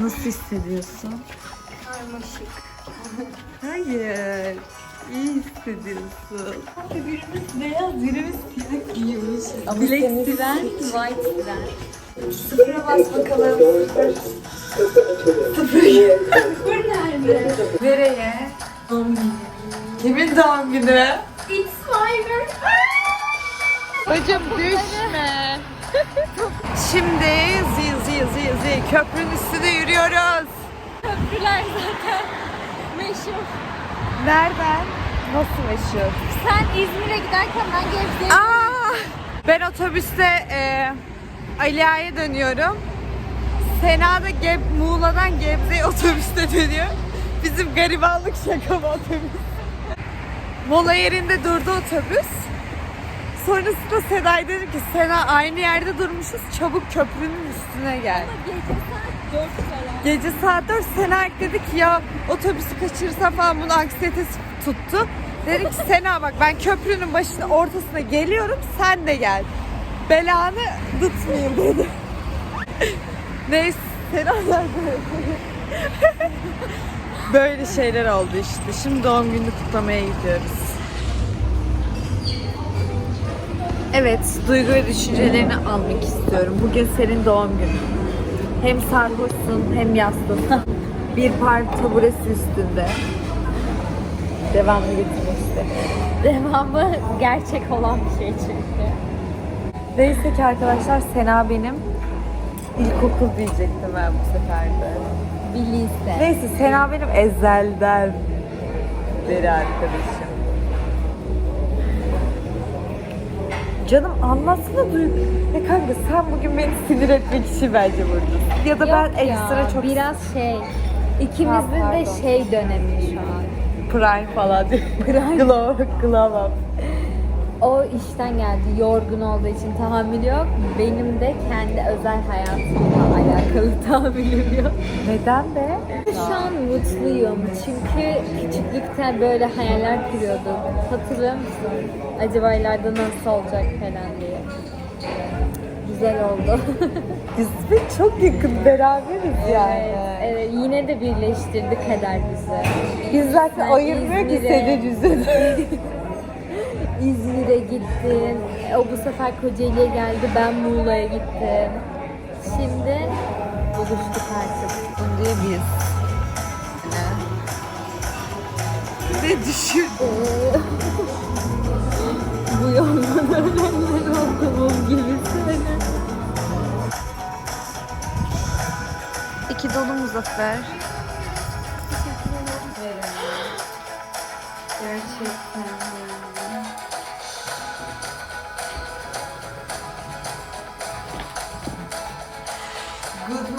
Nasıl hissediyorsun? Karmaşık. Hayır. İyi hissediyorsun. Birimiz beyaz, birimiz siyah giymiş. Black Siren, White Siren. Sıfıra bas bakalım. Sıfır. Sıfır nerede? Nereye? Doğum günü. Kimin doğum günü? It's my birthday. Bacım düşme. Şimdi zil zil zil köprünün üstünde yürüyoruz. Köprüler zaten meşhur. Nereden? Nasıl meşhur? Sen İzmir'e giderken ben Gebze'ye Aa, ben otobüste e, Aliye'ye dönüyorum. Sena da Geb, Muğla'dan Gebze'ye otobüste dönüyor. Bizim garibanlık şaka otobüs? Mola yerinde durdu otobüs. Sonrasında Seda'ya dedim ki Sena aynı yerde durmuşuz çabuk köprünün üstüne gel. gece saat 4 falan. Gece saat 4 Sena dedi ki ya otobüsü kaçırırsam falan bunun anksiyetesi tuttu. Dedi ki Sena bak ben köprünün başına ortasına geliyorum sen de gel. Belanı tutmayayım dedi. Neyse Sena nerede? Böyle şeyler oldu işte. Şimdi doğum gününü kutlamaya gidiyoruz. Evet, duygu ve düşüncelerini almak istiyorum. Bugün senin doğum günün. Hem sarhoşsun hem yastın. Bir par taburesi üstünde. Devamlı getirmek istedim. Devamı gerçek olan bir şey çünkü. Neyse ki arkadaşlar Sena benim ilkokul diyecektim ben bu sefer de. Bir lise. Neyse Sena benim ezelden beri arkadaşım. Canım anlatsana duygu. Ya kanka sen bugün beni sinir etmek için bence buradasın. Ya da ben Yok ekstra ya, çok biraz şey ikimizin de pardon. şey dönemi şu an. prime falan diyor. Prime. glow, glow up. O işten geldi. Yorgun olduğu için tahammülü yok. Benim de kendi özel hayatımla alakalı tahammülüm yok. Neden be? Şu an mutluyum. Çünkü küçüklükten böyle hayaller kuruyordum. Hatırlıyor musun? Acaba ileride nasıl olacak falan diye. Güzel oldu. Biz de çok yakın beraberiz yani. evet, evet, yine de birleştirdi kader bizi. Biz zaten Sen ayırmıyor ki İzmir'e- senin yüzünden. İzmir'e gittin. E, O bu sefer Kocaeli'ye geldi. Ben Muğla'ya gittim. Şimdi buluştuk artık. Şimdi biz. Ne düşün? Bu yoldan öğrenler olduğum gibi söyle. İki dolu muzaffer. Gerçekten.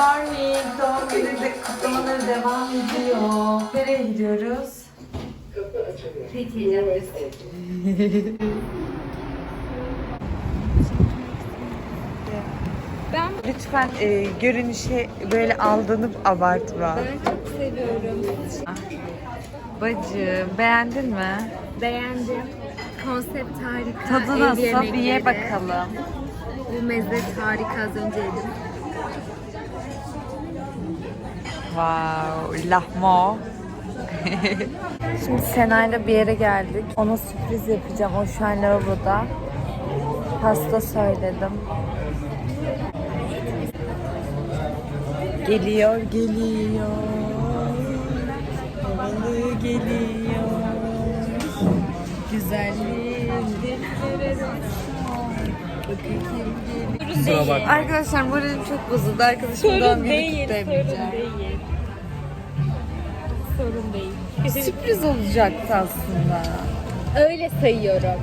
Morning. Doğum günü de kutlamaları devam ediyor. Nereye gidiyoruz? Fethiye Caddesi. Ben, Lütfen e, görünüşe böyle aldanıp abartma. ben çok seviyorum. Bacım beğendin mi? Beğendim. Konsept harika. Tadı ev nasıl? Bir yemekleri. ye bakalım. Bu meze harika az önce yedim. Wow, lahmo. Şimdi Sena'yla bir yere geldik. Ona sürpriz yapacağım. O şu an lavaboda. Pasta söyledim. Geliyor, geliyor. Havalı geliyor. Güzelliğin dillere Kusura bakmayın. Arkadaşlar moralim çok bozuldu. Arkadaşımdan Sorun biri değil, sorun değil. Sorun değil. Sürpriz olacaktı aslında. Öyle sayıyorum.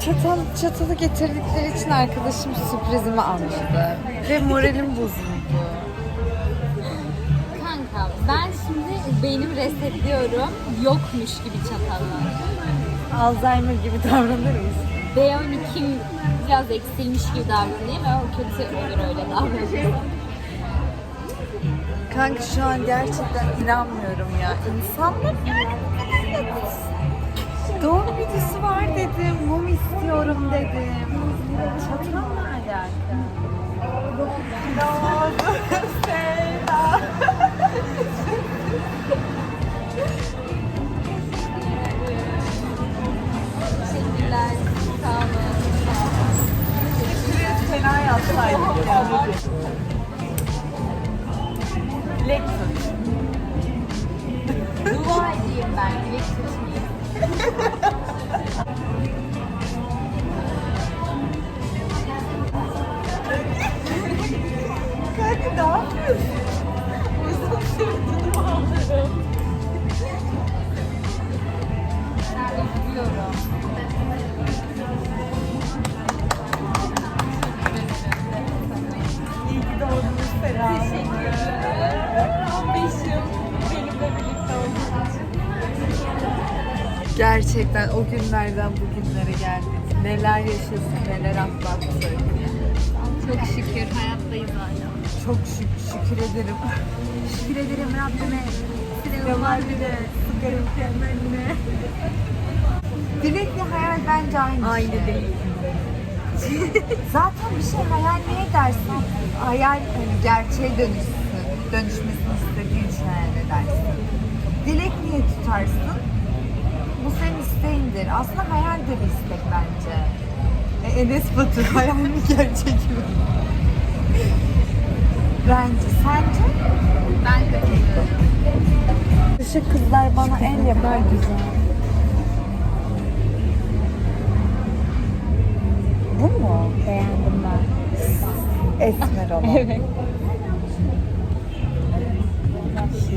Çatal, çatalı getirdikleri için arkadaşım sürprizimi almıştı. Ve moralim bozuldu. Kanka ben şimdi beynimi resetliyorum. Yokmuş gibi çatallar. Alzheimer gibi davranırız. B12 biraz eksilmiş gibi davranayım ama o kötü olur öyle davranırsa. Kanka şu an gerçekten inanmıyorum ya. İnsanlar. Doğum videosu var dedim, mum istiyorum dedim. Çatram nerede? Doğum videosu. Sena yazsaydık ya. Lexus. Dua edeyim ben. Tutmayayım. Kanka ne yapıyorsun? Gerçekten o günlerden bugünlere geldik. Neler yaşasın, neler atlattık. Çok şükür hayattayız hala. Çok şük- şükür ederim. Şükür ederim Rabbime. Kemal bile, sigara mükemmeline. Dilekle hayal bence aynı Aynı şey. değil. Zaten bir şey hayal ne edersin? Hayal hani gerçeğe dönüşsün, dönüşmesini istediğin şey hayal edersin. Dilek niye tutarsın? Bu senin isteğindir. Aslında hayal de bir istek bence. E, Enes Batur hayal mi gerçek mi? bence. Sence? Ben katılıyorum. Şu kızlar bana el yapar güzel. Bu mu? Beğendim ben. Esmer olan. Evet.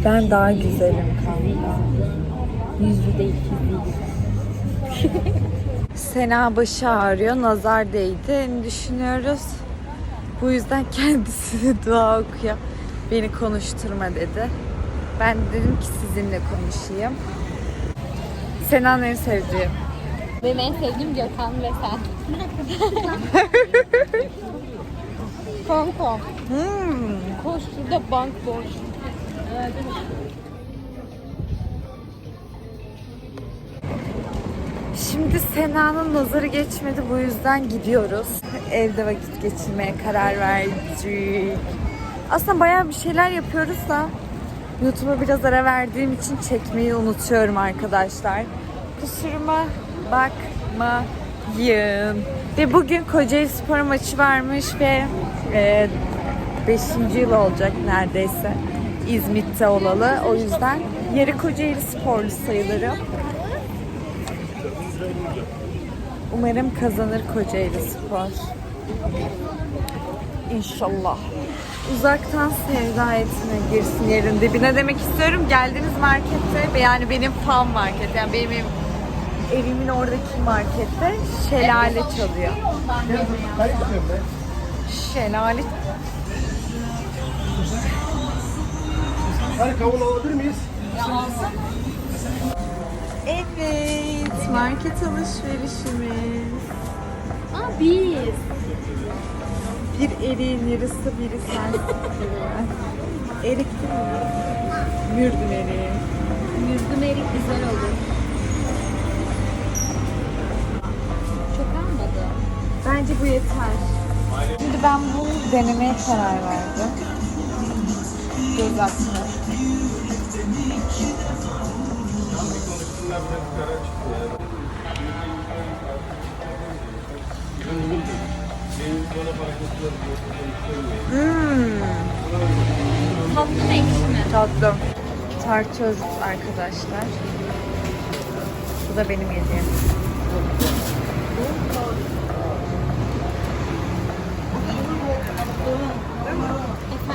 Ben daha güzelim kanka. Yüzü değil fiziği. Sena başı ağrıyor, nazar değdi düşünüyoruz. Bu yüzden kendisine dua okuyor. Beni konuşturma dedi. Ben de dedim ki sizinle konuşayım. Sena'nın en sevdiği. Benim en sevdiğim Gökhan ve sen. Kanka. Hmm. Koş şurada bank boş. Şimdi Sena'nın nazarı geçmedi bu yüzden gidiyoruz. Evde vakit geçirmeye karar verdik. Aslında bayağı bir şeyler yapıyoruz da YouTube'a biraz ara verdiğim için çekmeyi unutuyorum arkadaşlar. Kusuruma bakmayın. Ve bugün Kocaeli Spor maçı varmış ve 5. yıl olacak neredeyse İzmit'te olalı. O yüzden yeri Kocaeli Sporlu sayılırım. Umarım kazanır Kocaeli Spor. İnşallah. Uzaktan sevda etme girsin yerin dibine demek istiyorum. Geldiğiniz markette ve yani benim fan market yani benim evim, evimin oradaki markette şelale çalıyor. Şelale Hani kavun alabilir miyiz? Evet, market alışverişimiz. Aa biz. Bir eriğin yarısı biri sensin. Erik değil mi? Mürdüm eriği. Yüzüm erik güzel olur. Çok almadı. Bence bu yeter. Şimdi ben bunu denemeye karar verdim. Göz atma. Hmm, Tatlı mı ekşi mi? tatlım. Tartöz arkadaşlar. Bu da benim hediyem.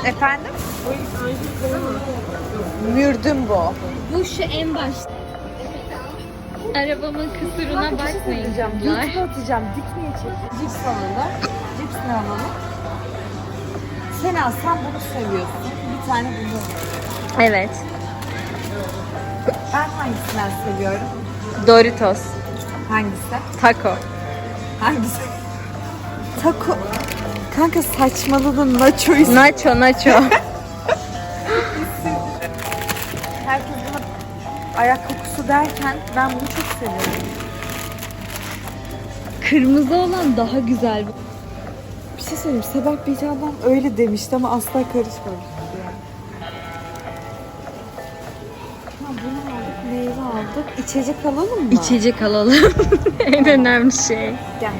Efendim? Mürdüm bu. Bu şu en başta. Arabamın kusuruna bakmayın canlar. YouTube'a atacağım. Dik niye çekiyorsun? Cips alalım. Cips ne alalım? Sena sen bunu seviyorsun. Bir tane bunu. Evet. Ben hangisinden seviyorum? Doritos. Hangisi? Taco. Hangisi? Taco. Kanka saçmaladın. Nacho'yu Nacho nacho. ayak kokusu derken ben bunu çok seviyorum. Kırmızı olan daha güzel. Bir şey söyleyeyim. Sebap bir adam öyle demişti ama asla karışmamıştı. Ha bunu aldık, meyve aldık. İçecek alalım mı? İçecek alalım. en önemli şey. Gel.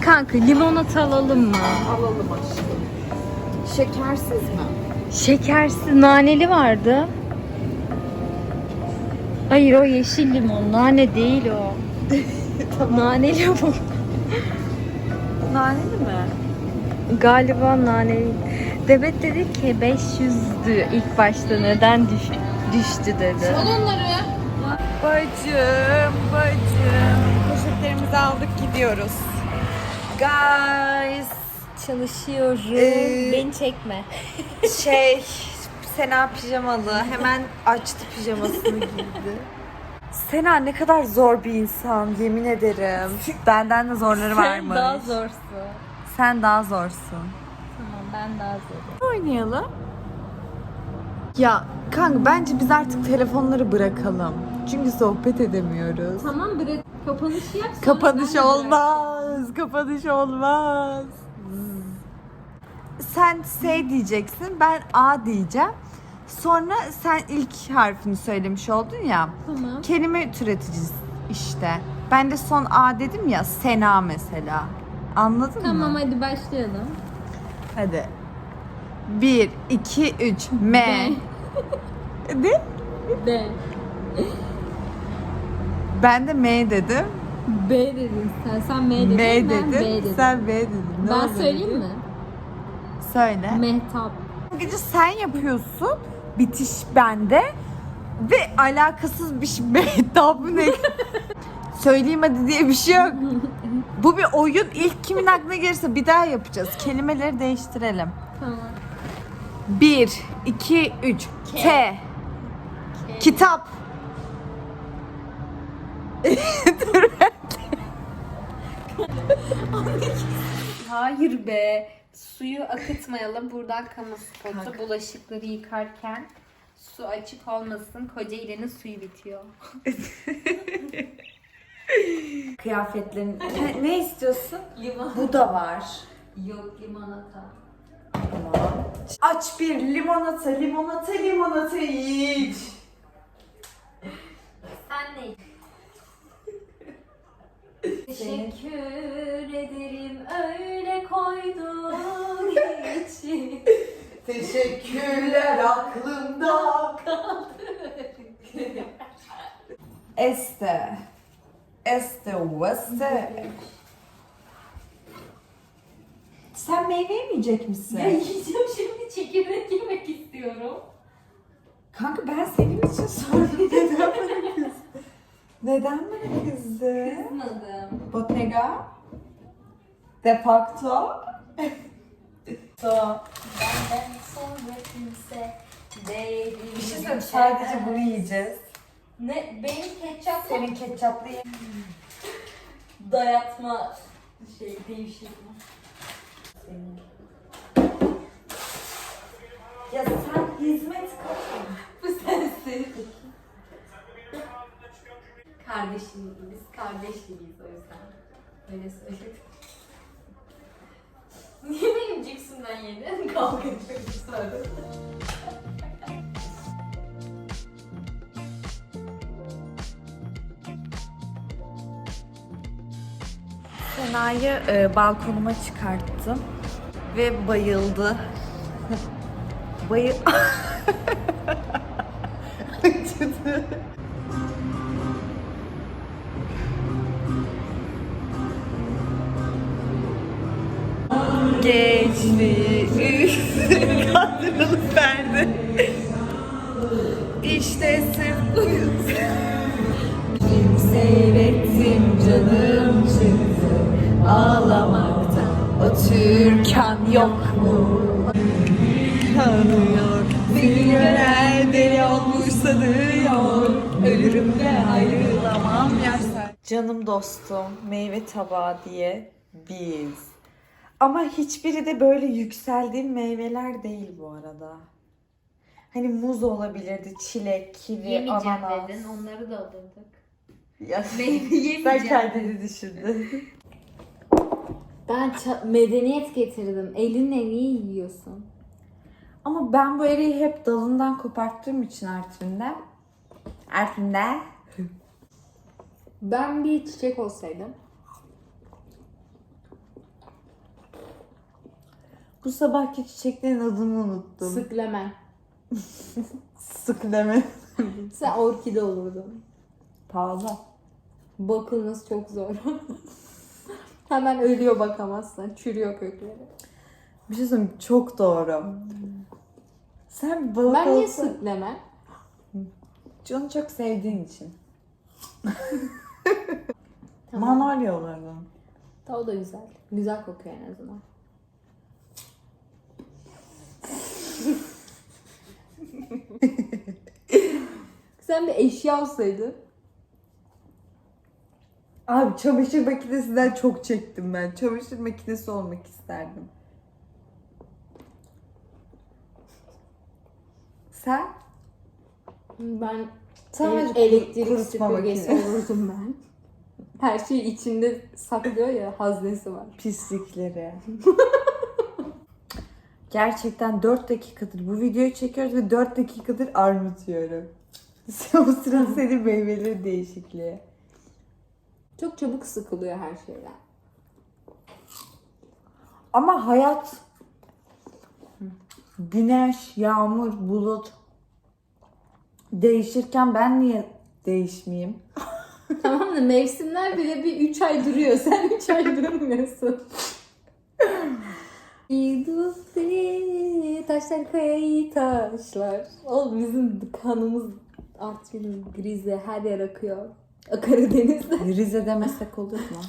Kanka limonata alalım mı? Alalım aşkım. Şekersiz mi? Şekersiz naneli vardı. Hayır o yeşil limon. Nane değil o. Nane limon. Naneli mi? Galiba naneli. Demet dedi ki 500'dü ilk başta neden düş, düştü dedi. Bacım, bacım. Poşetlerimizi aldık gidiyoruz. Guys. Çalışıyorum. Ee, Beni çekme. Şey, Sena pijamalı. Hemen açtı pijamasını giydi. Sena ne kadar zor bir insan yemin ederim. Benden de zorları varmış. Sen daha zorsun. Sen daha zorsun. Tamam ben daha zorum. Oynayalım. Ya kanka bence biz artık telefonları bırakalım. Çünkü sohbet edemiyoruz. Tamam bırak kapanışı yap. sonra Kapanış olmaz. Kapanış olmaz. Sen S diyeceksin, ben A diyeceğim. Sonra sen ilk harfini söylemiş oldun ya. Tamam. Kelime türeteceğiz işte. Ben de son A dedim ya, Sena mesela. Anladın Tamam mı? hadi başlayalım. Hadi. 1, 2, 3. M. Ne? B. Ben de M dedim. B dedin sen. Sen M dedin. M ben dedim. B dedim. Sen B dedin. Ne ben oldu söyleyeyim mi? Söyle. Mehtap. Gece sen yapıyorsun. Bitiş bende. Ve alakasız bir şey. Mehtap ne? Söyleyeyim hadi diye bir şey yok. Bu bir oyun. İlk kimin aklına gelirse bir daha yapacağız. Kelimeleri değiştirelim. Tamam. 1, 2, 3. T. Kitap. Hayır be. Suyu akıtmayalım. Buradan kamu spotu. Bulaşıkları yıkarken su açık olmasın. Kocaeli'nin suyu bitiyor. Kıyafetlerin. Ne, ne istiyorsun? Limon. Bu da var. Yok limonata. Aç bir limonata, limonata, limonata iç. Sen ne? Teşekkür ederim öyle koydun Teşekkürler aklımda. Este. Este, Weste. Sen meyve yemeyecek misin? yiyeceğim şimdi çekirdek yemek istiyorum. Kanka ben senin için sordum. Neden bana kızdın? Neden bana kızdın? Kızmadım. Bottega. De facto. So. Benden sonra kimse değilim. Bir şey söyleyeyim. Sadece bunu yiyeceğiz. Ne? Benim ketçap Senin ketçaplı ye- dayatma şey değişik mi? Ya sen hizmet kapın. Bu sensin. Kardeşim, biz kardeş gibiyiz o yüzden. Öyle söyledim. Niye benim cipsimden yedin? Kavga etmek istedim. Sena'yı e, balkonuma çıkarttım ve bayıldı. Bayıl... Acıdı. Geçti kandırılıp verdi. İşte sırf yüzden. Seyrettim canım çıktı ağlamaktan O yok mu? Kanıyor Zincirler deli olmuş sanıyor Ölürüm de ayrılamam yersen Canım dostum meyve tabağı diye biz ama hiçbiri de böyle yükseldiğim meyveler değil bu arada. Hani muz olabilirdi, çilek, kivi, Yemeyeceğim ananas. dedin, onları da alırdık. Ya, Meyve sen yemeyeceğim. kendini düşündün. Ben ça- medeniyet getirdim. Elinle niye yiyorsun? Ama ben bu eriği hep dalından koparttığım için Artvin'de. Artvin'de. Ben bir çiçek olsaydım. Bu sabahki çiçeklerin adını unuttum. Sıklemen. Sık deme. Sen orkide olurdun. Pahalı. Bakılması çok zor. Hemen ölüyor bakamazsan. Çürüyor kökleri. Bir şey söyleyeyim çok doğru. Sen balık Ben niye olsa- sıklemen? Onu çok sevdiğin için. Tamam. Manolya olurdun. Ta o da güzel. Güzel kokuyor en azından. Sen bir eşya olsaydın. Abi çamaşır makinesinden çok çektim ben. Çamaşır makinesi olmak isterdim. Sen? Ben Sadece el- elektrik süpürgesi olurdum ben. Her şeyi içinde saklıyor ya haznesi var. Pislikleri. Gerçekten 4 dakikadır bu videoyu çekiyoruz ve 4 dakikadır armut yiyorum. o sıra senin meyveleri değişikliği. Çok çabuk sıkılıyor her şeyden. Ama hayat güneş, yağmur, bulut değişirken ben niye değişmeyeyim? tamam da mevsimler bile bir 3 ay duruyor. Sen 3 ay durmuyorsun. İdufli taşlar kayayı taşlar. Oğlum bizim kanımız Artvin, Rize her yer akıyor. Karadeniz'de. Rize demesek olur mu?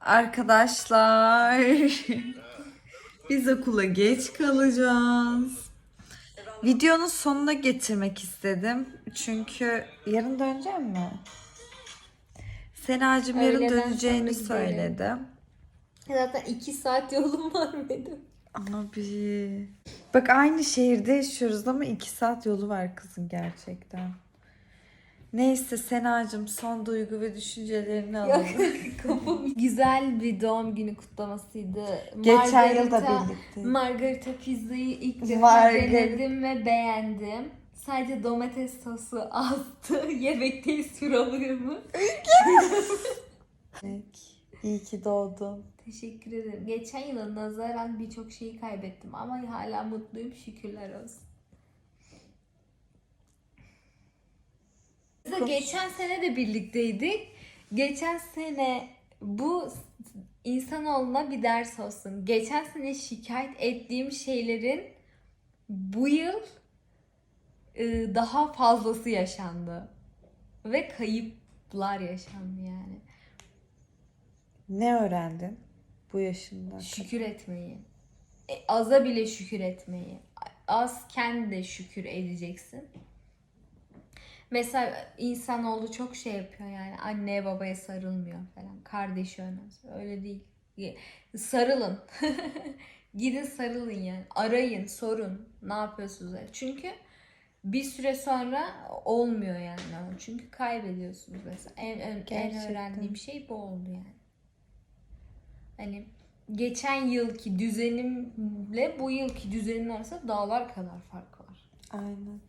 Arkadaşlar biz okula geç kalacağız. Videonun sonuna getirmek istedim. Çünkü yarın döneceğim mi? Senacığım yarın Öğleden döneceğini söyledi. Zaten 2 saat yolum var benim. Abi. Bak aynı şehirde yaşıyoruz ama iki saat yolu var kızın gerçekten. Neyse Senacığım son duygu ve düşüncelerini alalım. Güzel bir doğum günü kutlamasıydı. Geçen yıl da birlikte. Margarita pizzayı ilk defa Margarita. denedim ve beğendim. Sadece domates sosu azdı. Yemekteyiz programı. İyi ki doğdun. Teşekkür ederim. Geçen yıla nazaran birçok şeyi kaybettim ama hala mutluyum şükürler olsun. Biz de geçen sene de birlikteydik. Geçen sene bu insanoğluna bir ders olsun. Geçen sene şikayet ettiğim şeylerin bu yıl e, daha fazlası yaşandı. Ve kayıplar yaşandı yani. Ne öğrendin bu yaşında? Şükür etmeyi. E, aza bile şükür etmeyi. Azken de şükür edeceksin. Mesela insanoğlu çok şey yapıyor yani anneye babaya sarılmıyor falan. Kardeşi önemli. Öyle değil. Sarılın. Gidin sarılın yani. Arayın, sorun. Ne yapıyorsunuz? Çünkü bir süre sonra olmuyor yani. Çünkü kaybediyorsunuz mesela. En, en, en öğrendiğim şey bu oldu yani. Hani geçen yılki düzenimle bu yılki düzenin arasında dağlar kadar fark var. Aynen.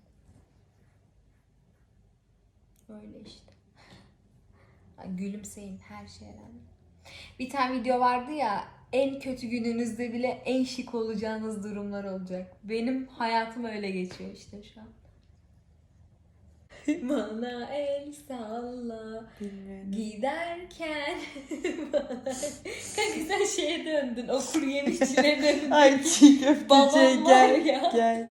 Öyle işte. Gülümseyin her şeye rağmen. Bir tane video vardı ya en kötü gününüzde bile en şık olacağınız durumlar olacak. Benim hayatım öyle geçiyor işte şu an. Bana el salla Bilmiyorum. giderken Kanka sen şeye döndün okur yemişçine döndün. Ay çiğ köfteciye var gel. ya. Gel.